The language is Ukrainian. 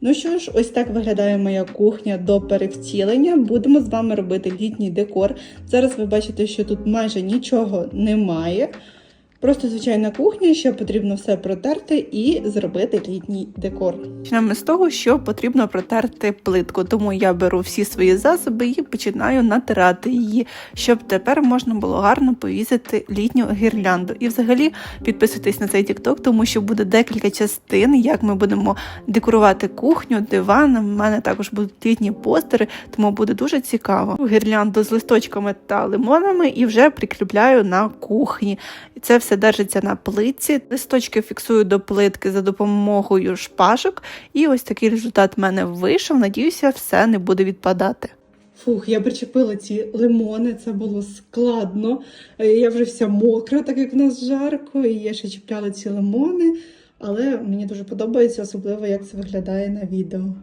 Ну що ж, ось так виглядає моя кухня до перевтілення. Будемо з вами робити літній декор. Зараз ви бачите, що тут майже нічого немає. Просто звичайна кухня, ще потрібно все протерти і зробити літній декор. Почнемо з того, що потрібно протерти плитку, тому я беру всі свої засоби і починаю натирати її, щоб тепер можна було гарно повісити літню гірлянду. І взагалі підписуйтесь на цей TikTok, тому що буде декілька частин, як ми будемо декорувати кухню, диван. У мене також будуть літні постери, тому буде дуже цікаво. Гірлянду з листочками та лимонами і вже прикріпляю на кухні. Це все держиться на плитці. Листочки фіксую до плитки за допомогою шпажок. І ось такий результат в мене вийшов. Надіюся, все не буде відпадати. Фух, я причепила ці лимони, це було складно. Е, Я вже вся мокра, так як в нас жарко, і я ще чіпляла ці лимони. Але мені дуже подобається, особливо як це виглядає на відео.